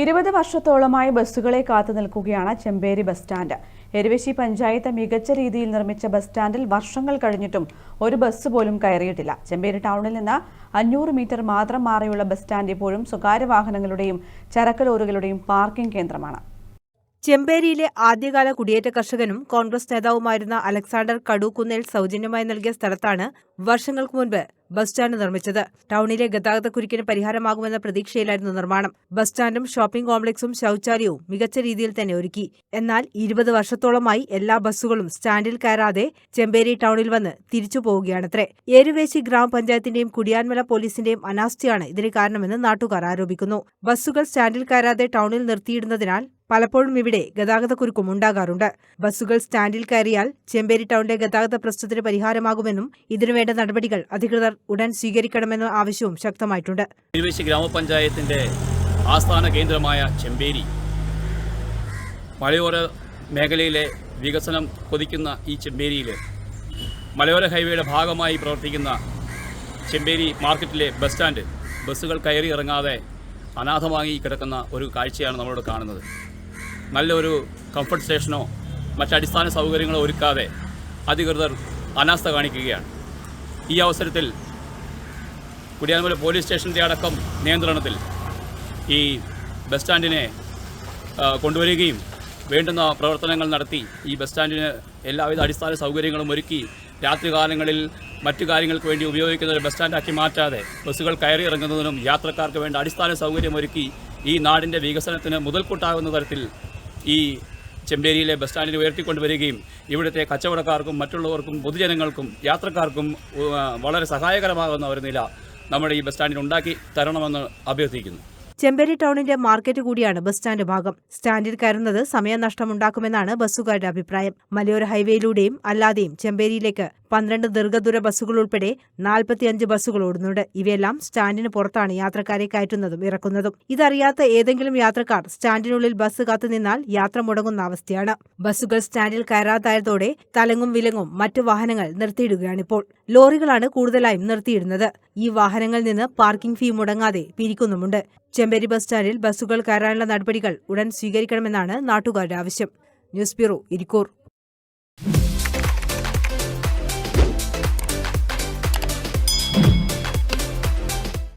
ഇരുപത് വർഷത്തോളമായി ബസ്സുകളെ കാത്തു നിൽക്കുകയാണ് ചെമ്പേരി ബസ് സ്റ്റാൻഡ്. എരുവശി പഞ്ചായത്ത് മികച്ച രീതിയിൽ നിർമ്മിച്ച ബസ് സ്റ്റാൻഡിൽ വർഷങ്ങൾ കഴിഞ്ഞിട്ടും ഒരു ബസ് പോലും കയറിയിട്ടില്ല. ചെമ്പേരി ടൗണിൽ നിന്ന് അഞ്ഞൂറ് മീറ്റർ മാത്രം മാറിയുള്ള ബസ് സ്റ്റാൻഡ് ഇപ്പോഴും സ്വകാര്യ വാഹനങ്ങളുടെയും ചരക്ക് ലോറികളുടെയും പാർക്കിംഗ് കേന്ദ്രമാണ്. ചെമ്പേരിയിലെ ആദ്യകാല കുടിയേറ്റ കർഷകനും കോൺഗ്രസ് നേതാവുമായിരുന്ന അലക്സാണ്ടർ കടൂക്കുന്നേൽ സൗജന്യമായി നൽകിയ സ്ഥലത്താണ് വർഷങ്ങൾക്ക് മുൻപ് ബസ് സ്റ്റാൻഡ് നിർമ്മിച്ചത്. ടൗണിലെ ഗതാഗതക്കുരുക്കിന് പരിഹാരമാകുമെന്ന പ്രതീക്ഷയിലായിരുന്നു നിർമ്മാണം. ബസ് സ്റ്റാൻഡും ഷോപ്പിംഗ് കോംപ്ലക്സും ശൌചാലയവും മികച്ച രീതിയിൽ തന്നെ ഒരുക്കി. എന്നാൽ ഇരുപത് വർഷത്തോളമായി എല്ലാ ബസ്സുകളും സ്റ്റാൻഡിൽ കയറാതെ ചെമ്പേരി ടൗണിൽ വന്ന് തിരിച്ചു പോവുകയാണത്രേ. ഏരുവേശി ഗ്രാമപഞ്ചായത്തിന്റെയും കുടിയാൻമല പോലീസിന്റെയും അനാസ്ഥയാണ് ഇതിന് കാരണമെന്ന് നാട്ടുകാർ ആരോപിക്കുന്നു. ബസ്സുകൾ സ്റ്റാൻഡിൽ കയറാതെ ടൗണിൽ നിർത്തിയിടുന്നതിനാൽ പലപ്പോഴും ഇവിടെ ഗതാഗതക്കുരുക്കും ഉണ്ടാകാറുണ്ട്. ബസ്സുകൾ സ്റ്റാൻഡിൽ കയറിയാൽ ചെമ്പേരി ടൗണിലെ ഗതാഗത പ്രശ്നത്തിന് പരിഹാരമാകുമെന്നും ഇതിനുവേണ്ട നടപടികൾ അധികൃതർ ഉടൻ സ്വീകരിക്കണമെന്ന ആവശ്യവും ശക്തമായിട്ടുണ്ട്. ഗ്രാമപഞ്ചായത്തിന്റെ ആസ്ഥാന കേന്ദ്രമായ ചെമ്പേരി. മലയോര മേഖലയിലെ വികസനം കൊതിക്കുന്ന ഈ ചെമ്പേരിയിൽ മലയോര ഹൈവേയുടെ ഭാഗമായി പ്രവർത്തിക്കുന്ന ചെമ്പേരി മാർക്കറ്റിലെ ബസ് സ്റ്റാൻഡ് ബസ്സുകൾ കയറി ഇറങ്ങാതെ അനാഥമായി കിടക്കുന്ന ഒരു കാഴ്ചയാണ് നമ്മളോട് കാണുന്നത്. നല്ലൊരു കംഫർട്ട് സ്റ്റേഷനോ മറ്റടിസ്ഥാന സൗകര്യങ്ങളോ ഒരുക്കാതെ അധികൃതർ അനാസ്ഥ കാണിക്കുകയാണ്. ഈ അവസരത്തിൽ കുടിയാൻമല പോലീസ് സ്റ്റേഷന്റെ അടക്കം നിയന്ത്രണത്തിൽ ഈ ബസ് സ്റ്റാൻഡിനെ കൊണ്ടുവരികയും വേണ്ടുന്ന പ്രവർത്തനങ്ങൾ നടത്തി ഈ ബസ് സ്റ്റാൻഡിന് എല്ലാവിധ അടിസ്ഥാന സൗകര്യങ്ങളും ഒരുക്കി രാത്രികാലങ്ങളിൽ മറ്റു കാര്യങ്ങൾക്ക് വേണ്ടി ഉപയോഗിക്കുന്ന ഒരു ബസ് സ്റ്റാൻഡാക്കി മാറ്റാതെ ബസ്സുകൾ കയറി ഇറങ്ങുന്നതിനും യാത്രക്കാർക്ക് വേണ്ട അടിസ്ഥാന സൗകര്യം ഒരുക്കി ഈ നാടിന്റെ വികസനത്തിന് മുതൽക്കൂട്ടാകുന്ന തരത്തിൽ ഈ ചെമ്പേരിയിലെ ബസ് സ്റ്റാൻഡിനെ ഉയർത്തിക്കൊണ്ടുവരികയും ഇവിടുത്തെ കച്ചവടക്കാർക്കും മറ്റുള്ളവർക്കും പൊതുജനങ്ങൾക്കും യാത്രക്കാർക്കും വളരെ സഹായകരമാകുന്ന ഒരു നില നമ്മുടെ ഈ ബസ് സ്റ്റാൻഡിൽ ഉണ്ടാക്കി തരണമെന്ന് അഭ്യർത്ഥിക്കുന്നു. ചെമ്പേരി ടൗണിന്റെ മാർക്കറ്റ് കൂടിയാണ് ബസ് സ്റ്റാൻഡ് ഭാഗം. സ്റ്റാൻഡിൽ കയറുന്നത് സമയനഷ്ടമുണ്ടാക്കുമെന്നാണ് ബസ്സുകാരുടെ അഭിപ്രായം. മലയോര ഹൈവേയിലൂടെയും അല്ലാതെയും ചെമ്പേരിയിലേക്ക് പന്ത്രണ്ട് ദീർഘദൂര ബസ്സുകൾ ഉൾപ്പെടെ നാൽപ്പത്തിയഞ്ച് ബസ്സുകൾ ഓടുന്നുണ്ട്. ഇവയെല്ലാം സ്റ്റാൻഡിന് പുറത്താണ് യാത്രക്കാരെ കയറ്റുന്നതും ഇറക്കുന്നതും. ഇതറിയാത്ത ഏതെങ്കിലും യാത്രക്കാർ സ്റ്റാൻഡിനുള്ളിൽ ബസ് കാത്തുനിന്നാൽ യാത്ര മുടങ്ങുന്ന അവസ്ഥയാണ്. ബസ്സുകൾ സ്റ്റാൻഡിൽ കയറാതായതോടെ തലങ്ങും വിലങ്ങും മറ്റു വാഹനങ്ങൾ നിർത്തിയിടുകയാണിപ്പോൾ. ലോറികളാണ് കൂടുതലായും നിർത്തിയിടുന്നത്. ഈ വാഹനങ്ങളിൽ നിന്ന് പാർക്കിംഗ് ഫീ മുടങ്ങാതെ പിരിക്കുന്നുമുണ്ട്. ചെമ്പേരി ബസ് സ്റ്റാൻഡിൽ ബസ്സുകൾ കയറാനുള്ള നടപടികൾ ഉടൻ സ്വീകരിക്കണമെന്നാണ് നാട്ടുകാരുടെ ആവശ്യം. News bureau Irikkur.